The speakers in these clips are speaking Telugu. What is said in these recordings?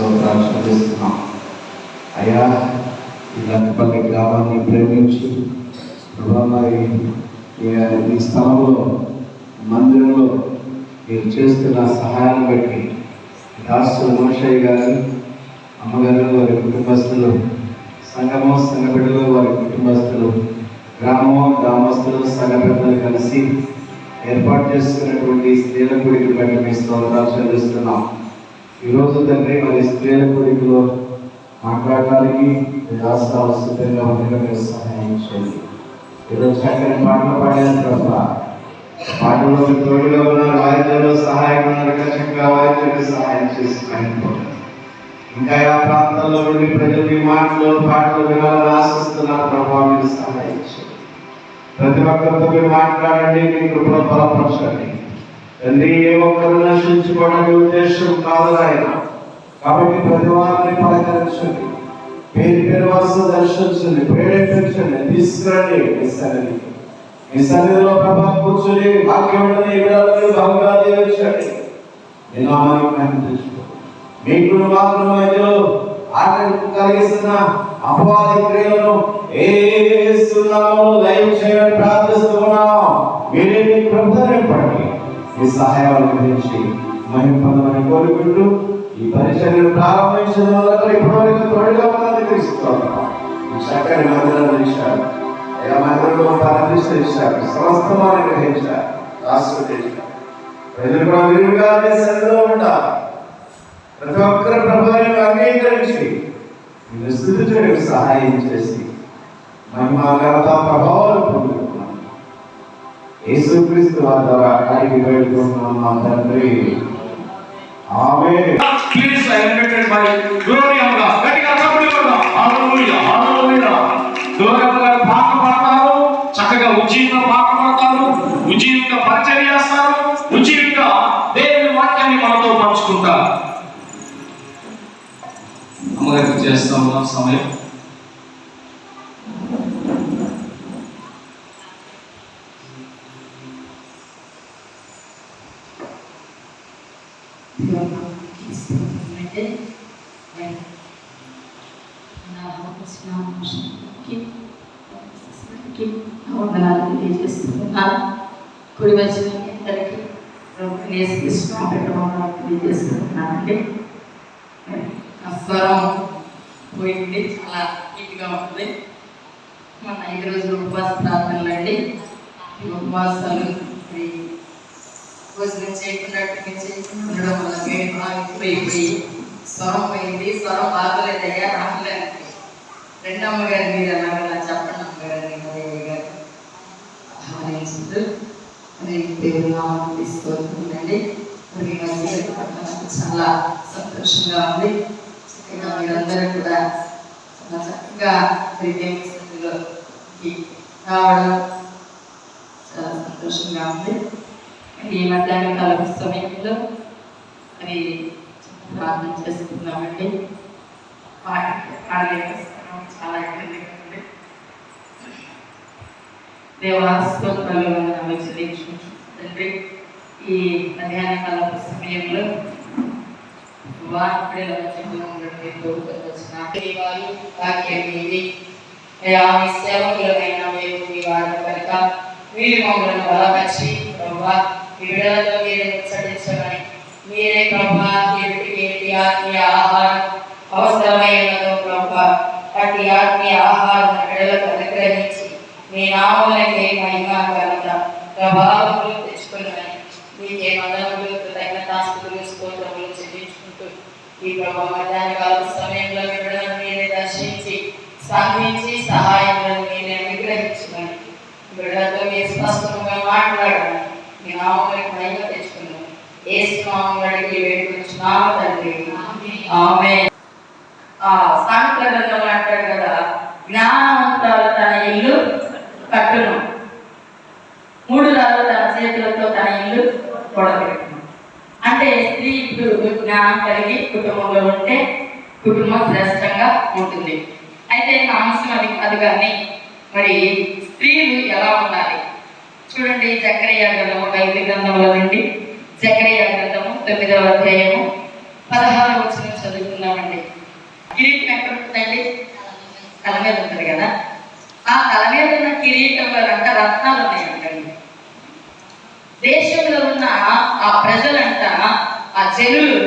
స్తోత్రాలు చేస్తున్నాం అయ్యా ఈ లక్కపల్లి గ్రామాన్ని ప్రేమించి మరి ఈ- స్థలంలో మందిరంలో మీరు చేస్తున్న సహాయాన్ని బట్టి దాసు మోషయ్య గారు అమ్మగారు వారి కుటుంబస్తులు సంగమం సంఘ వారి కుటుంబస్తులు గ్రామము గ్రామస్తులు సంఘ కలిసి ఏర్పాటు చేసుకున్నటువంటి స్త్రీల గుడికి బట్టి మీ స్తోత్రాలు చెల్లిస్తున్నాం. ఈరోజు తండ్రి మరి స్త్రీల గుడిలో మాట్లాడటానికి రాష్ట్రాలు సిద్ధంగా ఉండగా సహాయం చేయండి. ఈరోజు చక్కని పాటలు పాడారు తప్ప పాటలో తోడుగా ఉన్న వాయిద్యంలో సహాయం ఉన్నారు చక్కగా వాయిద్యానికి సహాయం చేసి పడిపోతారు ఇంకా ఆ ప్రాంతాల్లో ఉండి ప్రజలు మీ మాటలు పాటలు వినాలని ఆశిస్తున్నారు ప్రభావం మీరు సహాయం ప్రతి ఒక్కరితో మీరు మాట్లాడండి మీ కృపలో బలపరచండి. తండ్రి ఏ ఒక్కరు నశించుకోవడానికి ఉద్దేశం కాదు ఆయన కాబట్టి ప్రతి వారిని పలకరించండి. పేరు పేరు వాసు దర్శించండి. ప్రేరేపించండి. తీసుకురండి. మీ సన్నిధి మీ సన్నిధిలో ప్రభా కూర్చొని వాక్యం ఉండని బహుగా దీవించండి మీ నామాన్ని మీకు మాత్రం మధ్యలో ఆటంకం కలిగిస్తున్న అపవాది క్రియలను ఏ లైవ్ చేయని ప్రార్థిస్తున్నాం మీరే మీ ప్రభుత్వం నింపండి. మీ సహాయాలు గురించి మహిమ పొందమని కోరుకుంటూ ఈ పరిచర్యను ప్రారంభించడం వల్ల ఇప్పటివరకు తోడుగా ఉన్నది తెలుసుకోవాలి. చక్కని మందిరాన్ని ఇచ్చారు అయ్యా మందిరంలో ప్రారంభిస్తూ ఇచ్చారు సమస్తమాన్ని గ్రహించారు ఆస్వాదించారు ప్రజలు కూడా విరివిగా మీ సన్నిధిలో ఉండాలి ప్రతి ఒక్కరి ప్రభుత్వం అంగీకరించి మీరు సహాయం చేసి మహిమ ఘనత ప్రభావాలు పొందుతారు. యేసుక్రీస్తు వారి ద్వారా అడిగి పెట్టుకుంటున్నాం మా తండ్రి ఆమె am lifted by glory of God. గట్టిగా చప్పట్లు కొడదాం. Hallelujah, hallelujah. దూరం గారు పాట పాడతారు చక్కగా ఉజ్జీవిగా పాట పాడతారు ఉజ్జీవిగా పరిచయం చేస్తారు ఉజ్జీవిగా దేవుని వాక్యాన్ని మనతో పంచుకుంటారు అమ్మగారికి చేస్తా సమయం కుడి వచ్చిన ఇద్దరికి నేర్పిస్తున్నాం పెట్టమని తెలియజేస్తున్నానండి ఆ స్వరం పోయింది చాలా నీట్గా ఉంటుంది మన ఐదు రోజులు ఉపవాస ప్రార్థనలు అండి ఈ ఉపవాసాలు మరి భోజనం చేయకుండా టిఫిన్ చేయకుండా ఉండడం వల్ల మేము ఆగిపోయిపోయి స్వరం పోయింది స్వరం బాగలేదయ్యా రావలేదు రెండమ్మ అమ్మగారు మీరు ఎలాగలా చెప్పండి అమ్మగారు నేను గారు ఆహ్వానించారు మరి దేవుని నామం తీసుకోవాలండి మరి మధ్య చాలా సంతోషంగా ఉంది. చక్కగా మీరందరూ కూడా చాలా చక్కగా మరి దేవుని రావడం చాలా సంతోషంగా ఉంది. ఈ మధ్యాహ్న కాల సమయంలో అది ప్రార్థన చేసుకుందామండి చాలా ఉంది దేవాస్తోత్రాలు ఈ మధ్యాహ్న కాలపు సమయంలో వారి వచ్చిన వాక్యం ఇది సేవకులమైన మేము మీ వారి కనుక మీరు మమ్మల్ని బలపరిచి ముచ్చటించమని మీరే ప్రభా వీటికి ఏంటి ఆత్మీయ ఆహారం అవసరమైనదో ప్రభా అట్టి ఆత్మీయ ఆహారం విడలకు అనుగ్రహించి మీ నామలకే మహిమ కలత ప్రభావములు తెచ్చుకున్నాయి మీకే మదములు కృతజ్ఞతాస్తులు స్తోత్రములు చెల్లించుకుంటూ ఈ ప్రభా మధ్యాహ్న కాల సమయంలో విడలను మీరే దర్శించి సాధించి సహాయములను మీరే అనుగ్రహించమని బిడ్డలతో మీరు స్పష్టంగా మాట్లాడమని మీ నామములకు మహిమ తెచ్చుకున్నాను అడిగి వేడుకుంటున్నాము తండ్రి. ఆమె ఆ సామెతల గ్రంథంలో కదా జ్ఞానవంతాలు తన ఇల్లు కట్టును. మూడు రాళ్ళు తన చేతులతో తన ఇల్లు పొడబెట్టును అంటే స్త్రీ ఇప్పుడు జ్ఞానం కలిగి కుటుంబంలో ఉంటే కుటుంబం శ్రేష్టంగా ఉంటుంది. అయితే నా అంశం అది అది కానీ మరి స్త్రీలు ఎలా ఉండాలి? చూడండి జకరయ్య గ్రంథము బైబిల్ గ్రంథంలో నుండి. జకరయ్య గ్రంథము తొమ్మిదవ అధ్యాయము పదహారు వచ్చిన చదువుకున్నామండి ఉంటుందండి తల మీద ఉంటుంది కదా. ఆ తల మీద ఉన్న కిరీటంలో అంట రత్నాలు ఉన్నాయంటండి. దేశంలో ఉన్న ఆ ప్రజలంట ఆ జనులు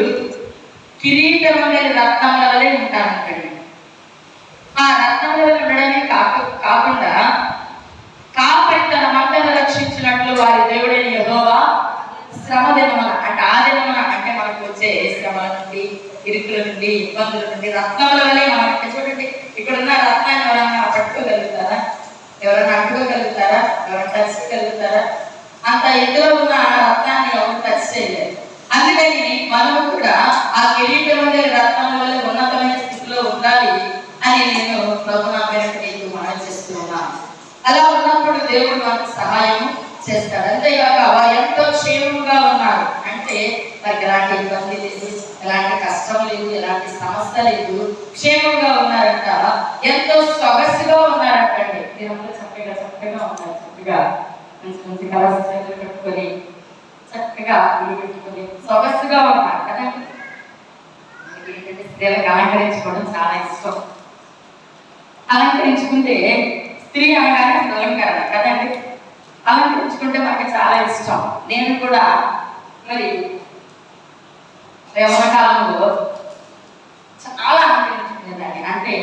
కిరీటం అనేది రత్నముల వలె ఉంటారంటండి. ఆ రత్నముల వల్ల ఉండడమే కాక కాకుండా కాపరి తన మంటను రక్షించినట్లు వారి దేవుడైన యెహోవా శ్రమ దినముల అంటే ఆ దినముల అంటే మనకు వచ్చే శ్రమ నుండి ఇరుకుల నుండి ఇబ్బందుల నుండి రత్నముల వలె మనం చూడండి ఇక్కడ ఉన్న రత్నాన్ని ఎవరైనా పట్టుకోగలుగుతారా? ఎవరైనా అడ్డుకోగలుగుతారా? ఎవరైనా టచ్చుకోగలుగుతారా అంత ఎదురు ఉన్న ఆ రత్నాన్ని ఎవరు టచ్ చేయలేదు అందుకని మనము కూడా ఆ కిరీటం ఉండే రత్నం వల్ల ఉన్నతమైన స్థితిలో ఉండాలి అని నేను ప్రభునా పేరు నీకు మనం చేస్తున్నాను అలా ఉన్నప్పుడు దేవుడు మనకు సహాయం చేస్తాడు. అంతేకాక వారు ఎంతో క్షేమంగా ఉన్నారు. అంటే వారికి ఎలాంటి ఇబ్బంది లేదు ఎలాంటి కష్టం లేదు ఎలాంటి సమస్య లేదు. క్షేమంగా ఉన్నారంట ఎంతో సొగసుగా ఉన్నారంటండి. మీరంతా చక్కగా చక్కగా ఉన్నారు. చక్కగా మంచి మంచి కలర్స్ చేతులు కట్టుకొని చక్కగా గుడి పెట్టుకొని సొగసుగా ఉన్నారు కదండి. ఏంటంటే స్త్రీలకు అలంకరించుకోవడం చాలా ఇష్టం. అలంకరించుకుంటే స్త్రీ అనగానే అలంకరణ కదండి. అలంకరించుకుంటే మనకి చాలా ఇష్టం. నేను కూడా మరి కాలంలో చాలా అలంకరించుకునేదాన్ని అంటే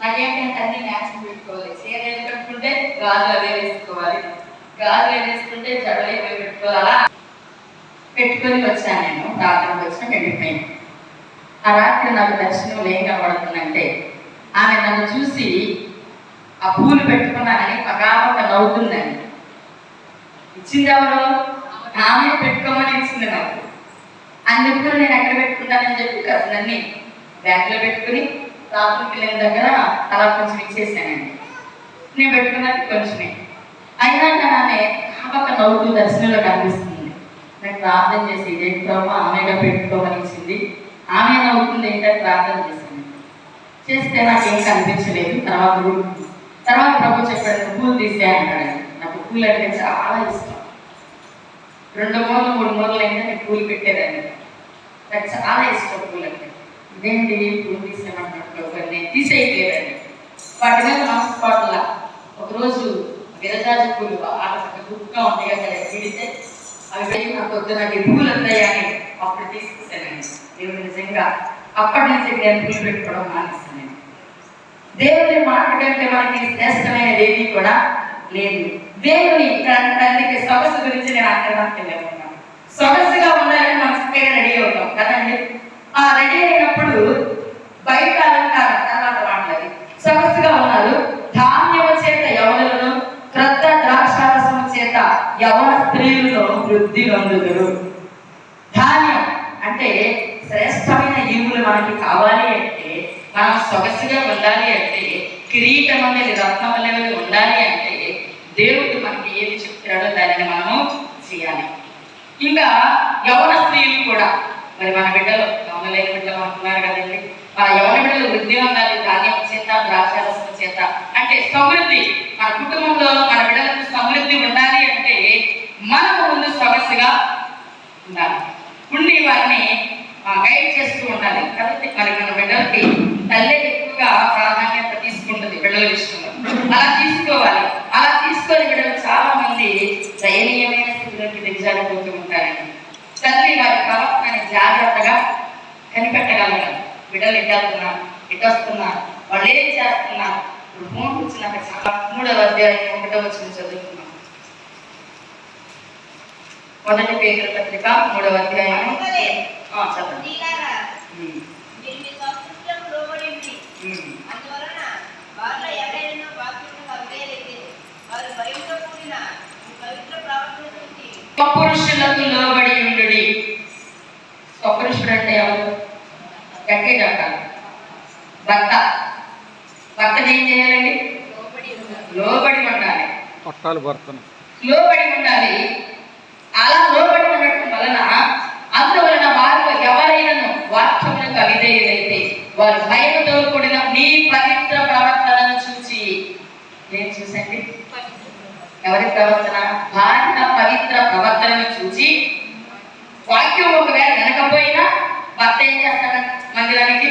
నాకేంటంటే అన్ని మ్యాచింగ్ పెట్టుకోవాలి. చీర ఏది కట్టుకుంటే గాజులు అదే వేసుకోవాలి. గాజులు ఏది వేసుకుంటే జడలు ఏవే పెట్టుకోవాలి. అలా పెట్టుకొని వచ్చాను నేను. రాత్రికి వచ్చిన వెళ్ళిపోయింది ఆ రాత్రి నాకు దర్శనం ఏం కనబడుతుందంటే ఆమె నన్ను చూసి ఆ పూలు పెట్టుకున్నానని పగాపక నవ్వుతుందండి. ఇచ్చింది ఎవరు? ఆమె పెట్టుకోమని ఇచ్చింది నాకు. అందుకు నేను ఎక్కడ పెట్టుకుంటానని చెప్పి కసలన్నీ బ్యాగ్లో పెట్టుకుని రాత్రికి వెళ్ళిన దగ్గర అలా కొంచెం ఇచ్చేసానండి. నేను పెట్టుకున్నది కొంచెమే. అయినా కానీ ఆమె పక్క నవ్వుతూ దర్శనంలో కనిపిస్తుంది. నాకు ప్రార్థన చేసి ఇదేంటి ప్రభావ ఆమెగా పెట్టుకోమని ఇచ్చింది. ఆమె నవ్వుతుంది ఏంటంటే ప్రార్థన చేసింది. చేస్తే నాకేం కనిపించలేదు. తర్వాత తర్వాత ప్రభు చెప్పాడు పూలు తీసే అంటాడు. పూలు అంటే చాలా ఇష్టం. రెండు మూడు మూడు మూరలు అయినా నేను పూలు పెట్టేదాన్ని. నాకు చాలా ఇష్టం పూలు అంటే ఇదేంటి? పూలు తీసేయమంటున్నాడు నేను తీసేయలేదండి వాటి మీద మనసు ఒకరోజు విరజాజ పూలు బాగా చక్కగా ఉంటాయి అక్కడ పిడితే అవి వెళ్ళి నాకు వద్దు నాకు ఈ పూలు వస్తాయి అని అప్పుడు తీసుకొచ్చానండి. దేవుడు నిజంగా అప్పటి నుంచి నేను పూలు పెట్టుకోవడం మానేస్తాను దేవుని మాట కంటే మనకి శ్రేష్టమైనది ఏది కూడా లేదు. దేవుని తల్లికి సొగసు గురించి నేను అర్థడానికి వెళ్ళాను సొగసుగా ఉండాలని మనం చక్కగా రెడీ అవుతాం. కదండి? ఆ రెడీ అయినప్పుడు బయట అలంకారం తర్వాత మాట్లాడి సొగసుగా ఉన్నారు. ధాన్యము చేత యవనులను క్రొత్త ద్రాక్షారసము చేత యవన స్త్రీలను వృద్ధి నొందుదురు. ధాన్యం అంటే శ్రేష్టమైన ఈవులు మనకి కావాలి అంటే మనం సొగసుగా ఉండాలి అంటే కిరీటం అనేది రత్నం అనేది ఉండాలి అంటే దేవుడు మనకి ఏది చెప్తాడో దానిని మనము చేయాలి. ఇంకా యవన స్త్రీలు కూడా మరి మన బిడ్డలు యవన లేని బిడ్డలు అంటున్నారు కదండి. ఆ యవన బిడ్డలు వృద్ధి ఉండాలి ధాన్యం చేత ద్రాక్షారసం చేత. అంటే సమృద్ధి మన కుటుంబంలో మన బిడ్డలకు సమృద్ధి ఉండాలి అంటే మనకు ముందు సమస్యగా ఉండాలి. ఉండి వారిని గైడ్ చేస్తూ ఉండాలి. కాబట్టి మరి మన బిడ్డలకి తల్లి ఎక్కువగా ప్రాధాన్యత తీసుకుంటుంది బిడ్డల విషయంలో. అలా తీసుకోవాలి. అలా తీసుకొని బిడ్డలు చాలా మంది దయనీయమైన స్థితిలోకి దిగజారిపోతూ ఉంటారండి. తండ్రి వారి ప్రవర్తనని జాగ్రత్తగా కనిపెట్టగలగడం. బిడ్డలు ఎటు వెళ్తున్నారు ఎటు వాళ్ళు ఏం చేస్తున్నా ఇప్పుడు ఫోన్ వచ్చినాక చాలా మూడవ అధ్యాయం ఒకటో వచ్చిన చదువుకున్నాం మొదటి పేరు పత్రిక మూడవ అధ్యాయం చదవండి నీలారా ఉమ్, మీరు మీ సంస్కృతులకు లోబడింది ఉమ్. అందువలన వారిలో ఎవరైనా వాక్యం అవ్వేయలేదు వారు భయంతో కూడిన ఈ పవిత్ర ప్రవర్తన చూసి స్వపురుషులకు లోబడి ఉండుడి స్వపురుషుడు అంటే ఎవరు గట్టిగా చెప్పాలి భర్త. భర్త ఏం చేయాలండి? లోబడి ఉండాలి. పట్టాలు భర్తను. లోబడి ఉండాలి. అలా లోబడి ఉండటం వలన అందువలన వారిలో ఎవరైనాను వాక్యములకు అవిధేయులైతే వారు భయముతో కూడిన నీ పవిత్ర ప్రవర్తనను చూసి ఏం చూసండి? ఎవరి ప్రవర్తన? భార్య పవిత్ర ప్రవర్తనను చూసి వాక్యం ఒకవేళ వినకపోయినా భర్త ఏం చేస్తాడు మందిరానికి?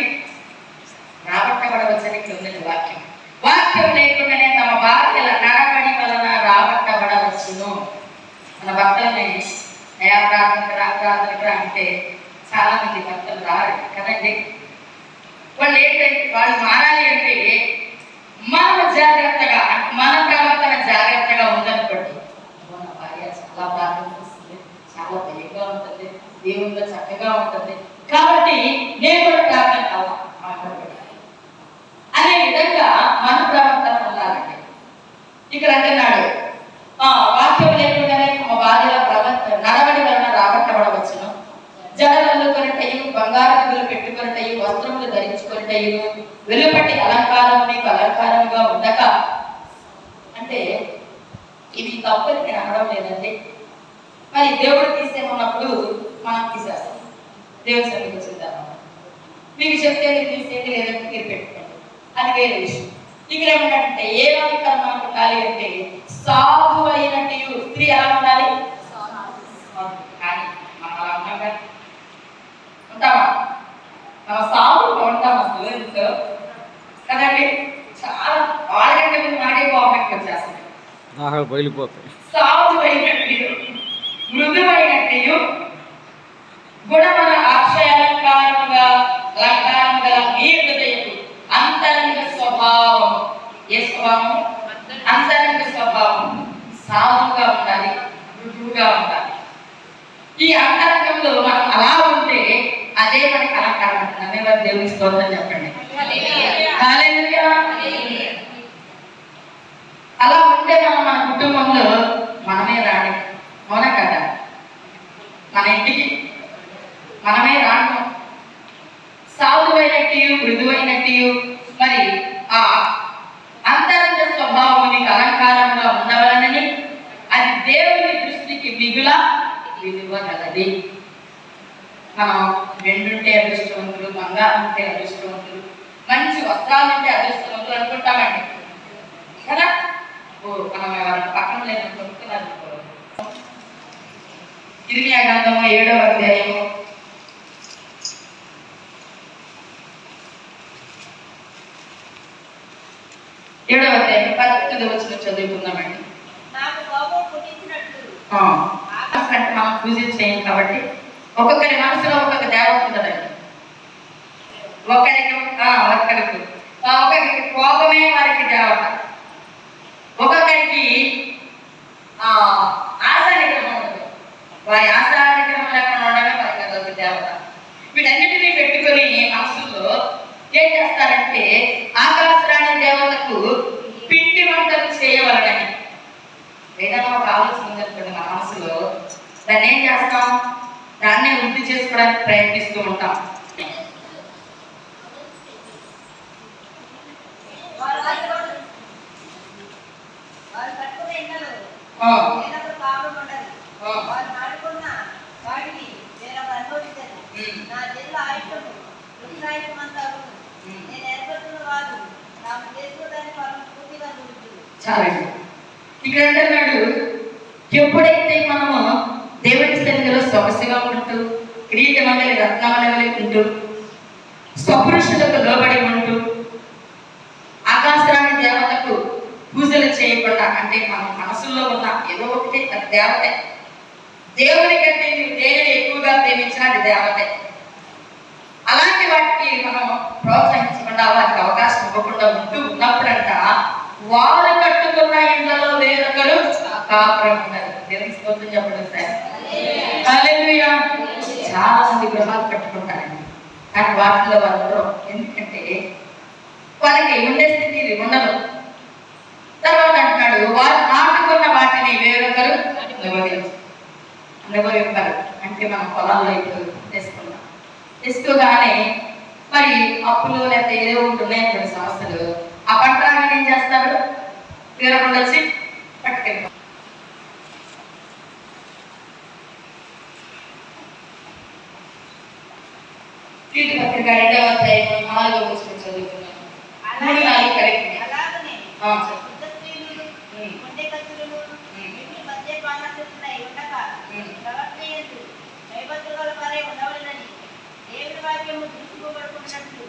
రాబట్టబడతాడు రాబట్టబడవచ్చని ఇక్కడ ఉన్నది వాక్యం వాక్యం లేకుండానే తమ భార్యల నడవడి వలన రాబట్టబడవచ్చును మన భర్తల్ని అయా ప్రార్థనకు రా ప్రార్థనకు రా అంటే చాలా మంది భర్తలు రారు కదండి వాళ్ళు ఏంటంటే వాళ్ళు మారాలి అంటే మనం జాగ్రత్తగా మన ప్రవర్తన జాగ్రత్తగా ఉందనుకోండి మన భార్య చాలా ప్రార్థన చేస్తుంది చాలా భయంగా ఉంటుంది దేవుల్లో చక్కగా ఉంటుంది కాబట్టి నేను కూడా ప్రార్థన కావాలి అనే విధంగా మన ప్రవర్తన ఉండాలండి. ఇక్కడ అంటున్నాడు వాక్యం లేకుండానే మా భార్యల ప్రవర్తన నడవడి వలన రాబట్టబడవచ్చును జడలలో కొరటయు బంగారు నగలు పెట్టుకొనటయు వస్త్రములు ధరించుకొనటయు వెలుపటి అలంకారం నీకు అలంకారంగా ఉండక. అంటే ఇది తప్పని నేను అనడం లేదండి. మరి దేవుడు తీసేమన్నప్పుడు మనం తీసేస్తాం. దేవుడి సన్నిధికి మీకు చెప్తే మీరు తీసేది లేదంటే మీరు పెట్టుకోండి. అది వేరే విషయం. ఇక్కడ ఏమంటే ఏ అలంకారం మనకు ఉండాలి అంటే సాధు అయినట్టు స్త్రీ ఎలా ఉండాలి? కానీ మనం అలా ఉన్నాం కదా? ఉంటామా? మన ఉంటాం అసలు కదండి చాలా వాళ్ళకంటే ముందు మనకే కోపం వచ్చేస్తుంది. బయలుపోతాయి సాధువైనట్టు మృదువైనట్టు గుణమన అక్షయ అలంకారముగా అలంకారం గల మీ హృదయపు అంతరంగ స్వభావం. ఏ స్వభావం? అంతరంగ స్వభావం. సాధువుగా ఉండాలి మృదువుగా ఉండాలి. ఈ అంతరంగంలో మనం అలా ఉంటే అదే మనకి అలంకారం అంటున్నాం ఎవరు దేవుని స్తోత్రం చెప్పండి. అలా ఉంటే మనం మన కుటుంబంలో మనమే రాణి. అవునా కదా? మన ఇంటికి మనమే రాను సాధువైనట్టు మృదువైనట్టు మరి ఆ అంతరంగ స్వభావం నీకు అలంకారంగా ఉండవలనని అది దేవుని దృష్టికి మిగుల విలువగలది. మనం రెండుంటే అదృష్టవంతులు బంగారం ఉంటే అదృష్టవంతులు మంచి వస్త్రాలు ఉంటే అదృష్టవంతులు అనుకుంటామండి. కదా? ఓ మనం ఎవరైనా పక్కన లేదు కొనుక్కున్నారు ఇరిమియా గ్రంథము ఏడవ అధ్యాయము ఏడవ పద్దెనిమిది వచ్చిన చదువుకుందామండి. అంటే మనం కాబట్టి ఒక్కొక్కరి మనసులో ఒక్కొక్క దేవత ఉంటుందండి. ఒకరికి ఆ, ఒకరికి. కోపమే వారికి దేవత. ఒక్కొక్కరికి ఆ, ఆశా నిగ్రహం ఉండదు వారి ఆశా నిగ్రహం లేకుండా ఉండడమే వారికి అదొక దేవత. వీటన్నిటినీ పెట్టుకొని మనసులో ఏం చేస్తారంటే ఆకాశరాణి దేవతకు ఏదైనా ఒక ఆలోచన ఉందనుకోండి మన మనసులో దాన్ని ఏం చేస్తాం? దాన్నే వృద్ధి చేసుకోవడానికి ప్రయత్నిస్తూ ఉంటాం. నా జిల్లా ఆయుషము. నేను ఏర్పడుతున్న వారు తాము చేసుకోవడానికి వాళ్ళని పూర్తిగా చూడుతుంది చాలండి ఇక్కడ అంటున్నాడు ఎప్పుడైతే మనము దేవుని సన్నిధిలో సొగసుగా ఉంటూ క్రియకి మండలి రత్నమలవలి ఉంటూ స్వపురుషులకు లోబడి ఉంటూ ఆకాశరాణి దేవతకు పూజలు చేయకుండా అంటే మన మనసులో ఉన్న ఏదో ఒకటి అది దేవతే దేవుని కంటే నీవు దేనిని ఎక్కువగా ప్రేమించినా అది దేవతే. అలాంటి వాటికి మనం ప్రోత్సహించకుండా వారికి అవకాశం ఇవ్వకుండా ఉంటూ ఉన్నప్పుడంట వారు కట్టుకున్న ఇండ్లలో వేరొకరు కాపురం ఉన్నారు దేవుని స్తోత్రం చెప్పడం సార్ చాలా మంది గృహాలు కట్టుకుంటారండి. కానీ వాటిలో వాళ్ళు ఎందుకంటే వాళ్ళకి ఉండే స్థితి ఉండదు. తర్వాత అంటున్నాడు వారు నాటుకున్న వాటిని వేరొకరు అనుభవించు అనుభవింపరు అంటే మనం పొలాల్లో ఇప్పుడు తెచ్చుకున్నాం తెచ్చుకోగానే మరి అప్పులు లేకపోతే ఏదో ఒకటి కొన్ని సంస్థలు. ఆ పంట రాగానే ఏం చేస్తారు? తీరకుండా వచ్చి పట్టుకెళ్ళి. కీర్తి పత్రిక రెండవ అధ్యాయం మూడు నాలుగు దేవుడి వాక్యము దృష్టిపోబడుకున్నట్లు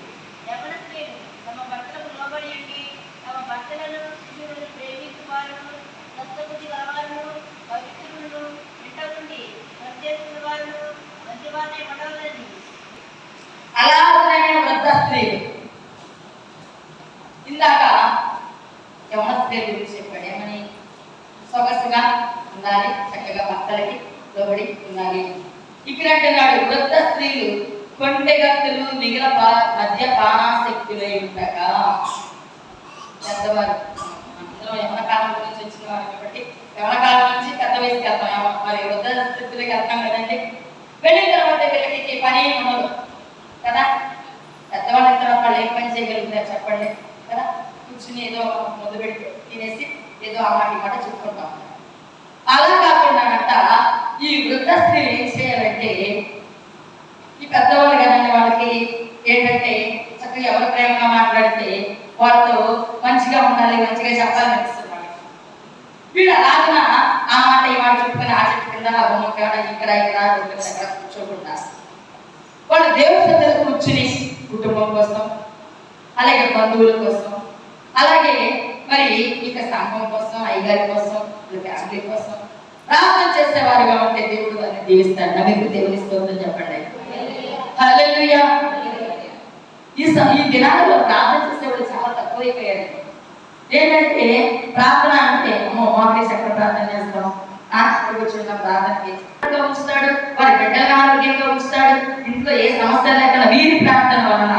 యవన స్త్రీలు తమ భర్తలకు లోబడి తమ భర్తలను శిశువులను ప్రేమించువారును దత్తబుద్ధి గలవారును పవిత్రులను ఇంట నుండి పనిచేస్తున్న వారును మంచివారిని పడవలని. అలాగైన వృద్ధ స్త్రీలు ఇందాక యవన స్త్రీ గురించి చెప్పాడు. ఏమని? సొగసుగా ఉండాలి చక్కగా భర్తలకి లోబడి ఉండాలి. ఇక్కడ అంటున్నాడు వృద్ధ స్త్రీలు కొంటెగత్తులు మిగిల మధ్య పానాశక్తులై ఉండగా పెద్దవారు. అందరం యవన కాలం గురించి వచ్చిన వారు కాబట్టి యవన కాలం నుంచి పెద్ద వయసుకి వెళ్తాం మరి వృద్ధ స్థితిలోకి వెళ్తాం కదండి. వెళ్ళిన తర్వాత వీళ్ళకి పని ఉండదు. కదా? పెద్దవాళ్ళ తర్వాత వాళ్ళు ఏం పని చేయగలుగుతారు చెప్పండి. కదా? కూర్చుని ఏదో మొదలు పెట్టి తినేసి ఏదో ఆ మాట మాట చెప్పుకుంటాం. అలా కాకుండా అంట ఈ వృద్ధ స్త్రీలు ఏం చేయాలంటే పెద్దవాళ్ళు కదండి వాళ్ళకి? ఏంటంటే చక్కగా ఎవరు ప్రేమగా మాట్లాడితే వాళ్ళతో మంచిగా ఉండాలి మంచిగా చెప్పాలని అనిపిస్తుంది వాళ్ళకి. అలాగన? ఆ మాట ఈ మాట చెప్పుకొని ఆ చెట్టు కింద ఆ బొమ్మ కాడ ఇక్కడ ఇక్కడ దగ్గర కూర్చోకుండా. వాళ్ళు దేవుడి దగ్గర కూర్చుని కుటుంబం కోసం అలాగే బంధువుల కోసం అలాగే మరి ఇక సంఘం కోసం అయ్యగారి కోసం ఫ్యామిలీ కోసం ప్రార్థన చేసేవారుగా ఉంటే దేవుడు వారిని దీవిస్తాడు. నమ్మికి దేవుని స్తోత్రం చెప్పండి. ఈ ఈ దినాలలో ప్రార్థన చేసేవాళ్ళు చాలా తక్కువైపోయారు. ఏంటంటే ప్రార్థన అంటే అమ్మో మాకు ఎక్కడ ప్రార్థన చేస్తాం. ఆ వచ్చిన ప్రార్థనకి. ఉంచుతాడు వారి బిడ్డలను ఆరోగ్యంగా ఉంచుతాడు. ఇంట్లో ఏ సమస్య లేకుండా వీరి ప్రార్థన వలన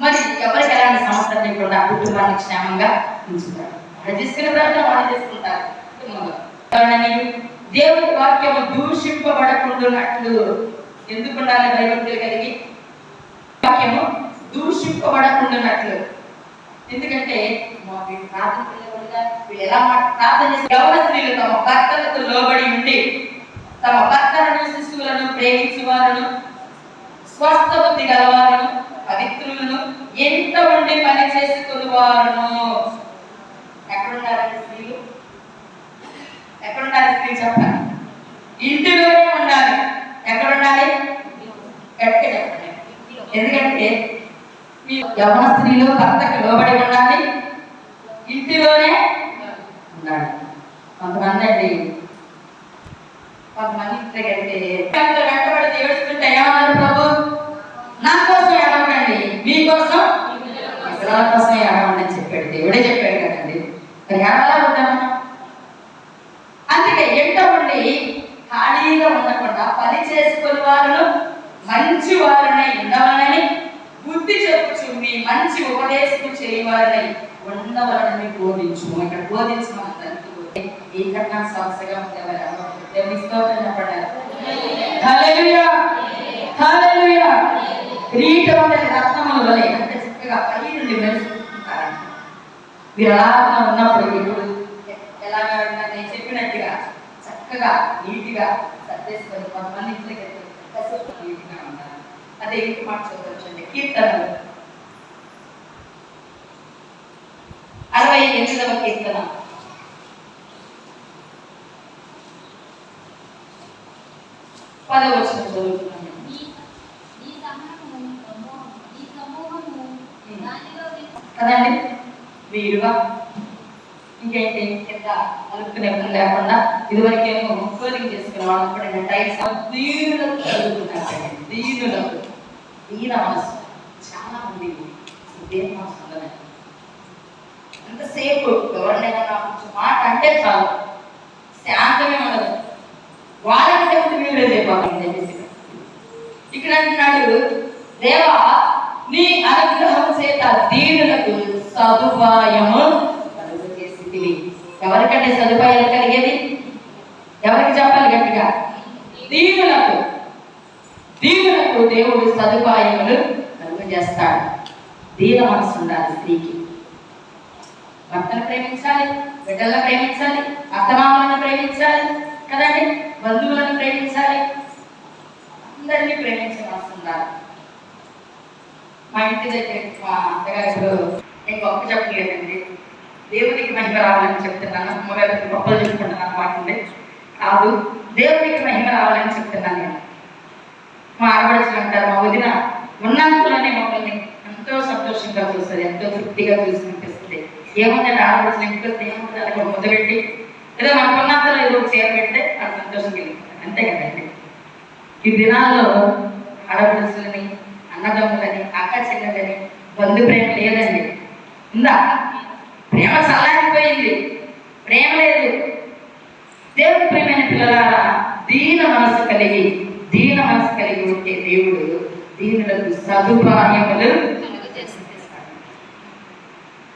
మరి ఎవరికి ఎలాంటి సమస్య లేకుండా కుటుంబాన్ని క్షేమంగా ఉంచుతాడు. వాళ్ళు చేసుకునే ప్రార్థన వాళ్ళు చేసుకుంటారు. దేవుడి వాక్యము దూషింపబడకుండానట్లు ఎందుకు ఉండాలి భయభక్తులు కలిగి? వాక్యము దూషింపబడకుండానట్లు. ఎందుకంటే మా వీళ్ళు ప్రార్థన పిల్లలుగా వీళ్ళు ఎలా ప్రార్థన చేసి యవన స్త్రీలు తమ భర్తలకు లోబడి ఉండి తమ భర్తలను శిశువులను ప్రేమించువారును స్వస్థ బుద్ధి గలవారును పవిత్రులను ఎంత ఉండి పని చేసుకునేవారును? ఎక్కడున్నారండి స్త్రీలు? ఎక్కడున్నారు స్త్రీ చెప్పండి. ఇంటిలోనే ఉండాలి. ఎక్కడ ఉండాలి? గట్టిగా ఎందుకంటే మీ యవన స్త్రీలు భర్తకు లోబడి ఉండాలి. ఇంటిలోనే ఉండాలి. కొంతమంది అండి కొంతమంది ఇంటి దగ్గరికి వెంటబడి ఏడుస్తుంటే ఏమన్నారు ప్రభు? నా కోసం ఎడవకండి మీకోసం ఇతరుల కోసం ఎడవండి అని చెప్పాడు. దేవుడే చెప్పాడు కదండి మరి ఏడవలా వద్దామన్నా అందుకే ఎంట ఉండి ఖాళీగా ఉండకుండా పని చేసుకుని వారు మంచి వారిని ఉండవాలని బుద్ధి చెప్పుచు మీ మంచి చేయవారై చేయవారని ఉండవాలని బోధించు ఇక్కడ మన తండ్రి ఈ కన్నా సమస్యగా ఉండేవారు దేవుని స్తోత్రం చెప్పండి. హల్లెలూయా! హల్లెలూయా! కిరీటం అనే రత్నముల వలె అంత చక్కగా పై నుండి మెరుస్తుంటారంట. మీరు అలా ఉన్నప్పుడు ఇప్పుడు ఎలాగా నేను చెప్పినట్టుగా చక్కగా నీట్గా సర్దేసుకొని కొంతమంది ఇంట్లోకి వెళ్తే నీట్గా ఉంటారు అదే మాట చూడవచ్చండి కీర్తనలు. అరవై ఎనిమిదవ కీర్తన. పదవచనం చదువుతున్నాను. కదండి? వీరుగా. ఇంకేంటి? కింద అలుపుకునే పని లేకుండా ఇదివరకేమో ముక్కోలింగ్ చేసుకునే వాళ్ళు. కూడా టైప్స్ దీనులకు చదువుకున్నారండి దీనులకు. దీన మనసు చాలా మంది. దేని మనసు ఉండదు ఎంతసేపు ఎవరినైనా కొంచెం మాట అంటే చాలు. శాంతమే ఉండదు. వాళ్ళకంటే ముందు వీళ్ళే చెప్పాలి? ఇక్కడ. అంటున్నాడు దేవా నీ అనుగ్రహం చేత దీనులకు సదుపాయము కలుగజేసితివి ఎవరికంటే సదుపాయాలు కలిగేది? ఎవరికి చెప్పాలి గట్టిగా? దీనులకు. దీనులకు దేవుడు సదుపాయములు కలుగజేస్తాడు. దీన మనసు ఉండాలి స్త్రీకి. భర్తను ప్రేమించాలి బిడ్డలను ప్రేమించాలి అత్తమామలను ప్రేమించాలి కదండి? బంధువులను ప్రేమించాలి. అందరినీ ప్రేమించవలసిందారు మా ఇంటి దగ్గర మా అత్తగారు నేను గొప్ప చెప్పలేదండి. దేవునికి మహిమ రావాలని చెప్తున్నాను. అమ్మగారికి గొప్పలు చెప్పుకుంటున్నాను వాటిని కాదు దేవునికి మహిమ రావాలని చెప్తున్నాను నేను. మా ఆడపడుచులు అంటారు మా వదిన ఉన్నంతలోనే మమ్మల్ని ఎంతో సంతోషంగా చూస్తుంది ఎంతో తృప్తిగా చూసుకుంటుంది ఏముందండి ఆడపడుచులు ఇంటికి వస్తే అది అలా ముద్ద పెట్టి ఏదో మనకున్నంతలో ఏదో ఒక చీర పెడితే అది సంతోషం కలిగింది అంతే కదండి. ఈ దినాల్లో ఆడపడుచులని అన్నదమ్ములని అక్క చెల్లెలని బంధు ప్రేమ లేదండి. ఉందా? ప్రేమ చల్లారిపోయింది. ప్రేమ లేదు. దేవుడు ప్రేమైన పిల్లలారా దీన మనసు కలిగి దీన మనసు కలిగి ఉంటే దేవుడు దీనులకు సదుపాయములు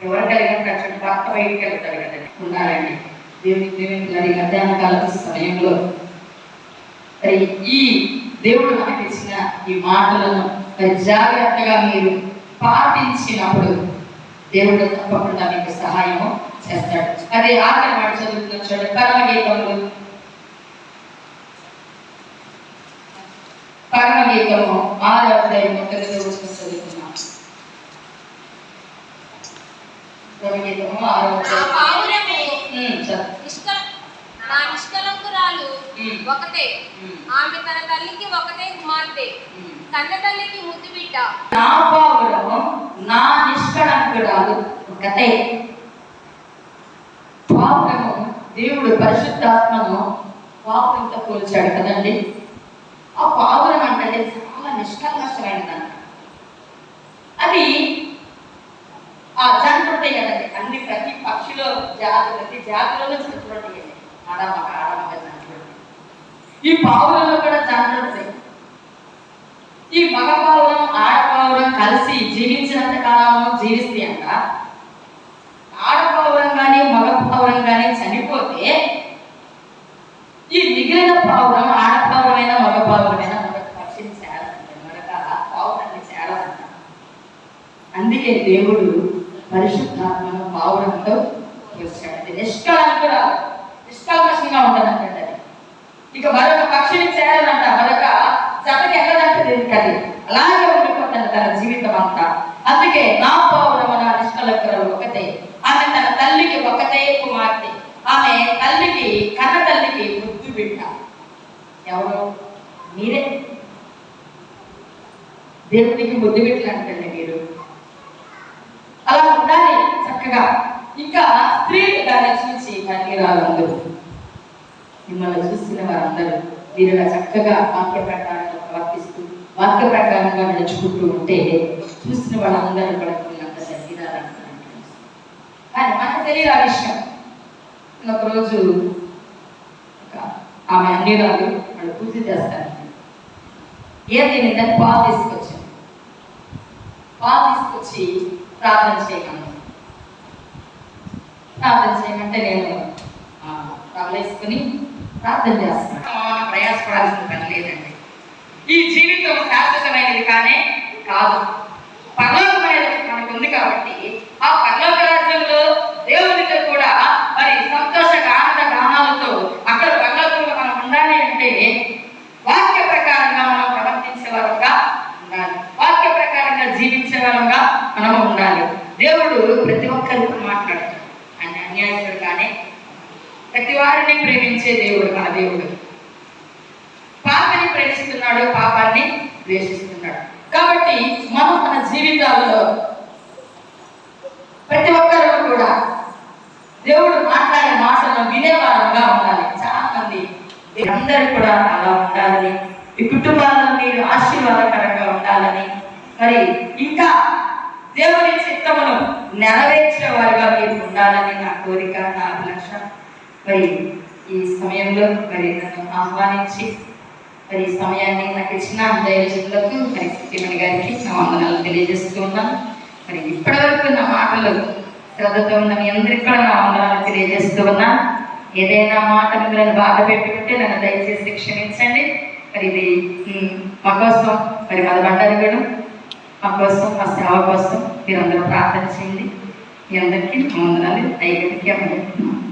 ఎవరు కలిగి ఉంటారు చుట్టూ బయటికి వెళ్తారు కదండి. ఉండాలండి దేవుని ప్రేమికులని మధ్యాహ్న కాల సమయంలో మరి ఈ దేవుడు మనకి ఇచ్చిన ఈ మాటలను మరి జాగ్రత్తగా మీరు పాటించినప్పుడు దేవుడు తప్పకుండా మీకు సహాయం చేస్తాడు. అదే ఆఖరి మాట చదువుతున్న చూడండి పరమగీతములు. పరమగీతము ఆరో అధ్యాయం మొదటి చదువుతున్నాం నా నిష్కలంకురాలు. ఒకటే. ఆమె తన తల్లికి ఒకటే కుమార్తె. కన్న తల్లికి ముద్దు బిడ్డ నా పావురము నా నిష్కళంకురాలు ఒకటే. పావురము దేవుడు పరిశుద్ధాత్మను పావురంతో పోల్చాడు కదండి. ఆ పావురం అంటే చాలా నిష్కల్మషమైనదంట. అది ఉంటాయి కదండి అన్ని ప్రతి పక్షిలో జాతి ప్రతి జాతిలోనూ చూడండి ఆడమగ ఆడమగ జంటలు ఈ పావులలో కూడా జంటలు ఉంటాయి ఈ మగ పావురం ఆడపావురం కలిసి జీవించినంత కాలము జీవిస్తే అంట. ఆడపావురం కానీ మగ పావురం కానీ చనిపోతే ఈ మిగిలిన పావురం ఆడపావురమైన మగ పావురమైన పక్షిని చేరాలంట మరొక పావురాన్ని చేరాలంట అందుకే దేవుడు పరిశుద్ధాత్మను పావురంతో వచ్చాడు అది నిష్కలంకురాలు నిష్కల్మషంగా ఉండదంటే ఇక మరొక పక్షిని చేరాలంట మరొక జతకి ఎక్కడంటే అది అలాగే ఉండిపోతాడు తన జీవితం అంతా. అందుకే నా పౌరమన నా నిష్కలకరం ఒకటే. ఆమె తన తల్లికి ఒకటే కుమార్తె. ఆమె తల్లికి కన్న తల్లికి ముద్దు బిడ్డ. ఎవరు? మీరే. దేవునికి ముద్దు బిడ్డలు అంటండి మీరు. అలా ఉండాలి చక్కగా. ఇంకా స్త్రీలు దాన్ని చూసి మహిళలందరూ మిమ్మల్ని చూసిన వారందరూ మీరు చక్కగా వాక్య ప్రకారంగా ప్రవర్తిస్తూ వాక్య ప్రకారంగా నడుచుకుంటూ ఉంటే చూసిన వాళ్ళందరూ కూడా అంత కానీ మనకు తెలియదు ఆ విషయం. ఒకరోజు ఆమె అన్ని రాదు వాళ్ళు పూజ చేస్తారు ఏం తినిందని పాలు తీసుకొచ్చాను. పాలు తీసుకొచ్చి ప్రార్థన చేయగలను ప్రార్థన చేయమంటే నేను తగలేసుకుని ప్రార్థన చేస్తాను. ప్రయాసపడాల్సిన పని లేదండి. ఈ జీవితం శాశ్వతమైనది కానే కాదు. పరలోకమైనది మనకు ఉంది కాబట్టి ఆ పరలోక రాజ్యంలో దేవుడు కూడా మరి సంతోష ఆనంద గానాలతో అక్కడ పరలోకంలో మనం ఉండాలి అంటే వాక్య ప్రకారంగా మనం ప్రవర్తించే వారంగా ఉండాలి వాక్య ప్రకారంగా జీవించే వారంగా మనము ఉండాలి దేవుడు ప్రతి ఒక్కరితో మాట్లాడతాడు ఆయన అన్యాయస్తుడు కానీ ప్రతి వారిని ప్రేమించే దేవుడు మన దేవుడు. పాపని ప్రేమిస్తున్నాడు పాపాన్ని ద్వేషిస్తున్నాడు. కాబట్టి మనం మన జీవితాల్లో ప్రతి ఒక్కరు కూడా దేవుడు మాట్లాడే మాటలను వినేవారంగా ఉండాలి. చాలా మంది అందరూ కూడా అలా ఉండాలని ఈ కుటుంబాలను మీరు ఆశీర్వాదకరంగా ఉండాలని మరి ఇంకా దేవుని చిత్తమును నెరవేర్చే వారుగా మీరు ఉండాలని నా కోరిక నా అభిలాష. మరి ఈ సమయంలో మరి నన్ను ఆహ్వానించి మరి ఈ సమయాన్ని నాకు ఇచ్చిన దైవజనులకు మరి సత్యమణి గారికి నా వందనాలు తెలియజేస్తూ ఉన్నాను. మరి ఇప్పటివరకు నా మాటలు శ్రద్ధతో ఉన్న మీ అందరికీ కూడా నా వందనాలు తెలియజేస్తూ ఉన్నాను ఏదైనా మాట మిమ్మల్ని బాధ పెట్టుకుంటే నన్ను దయచేసి క్షమించండి. మరి ఇది మా కోసం మరి మన బండారు మా కోసం మా సేవ కోసం మీరందరూ ప్రార్థన చేయండి. మీ అందరికీ నా వందనాలు. దయగలికి అమ్మ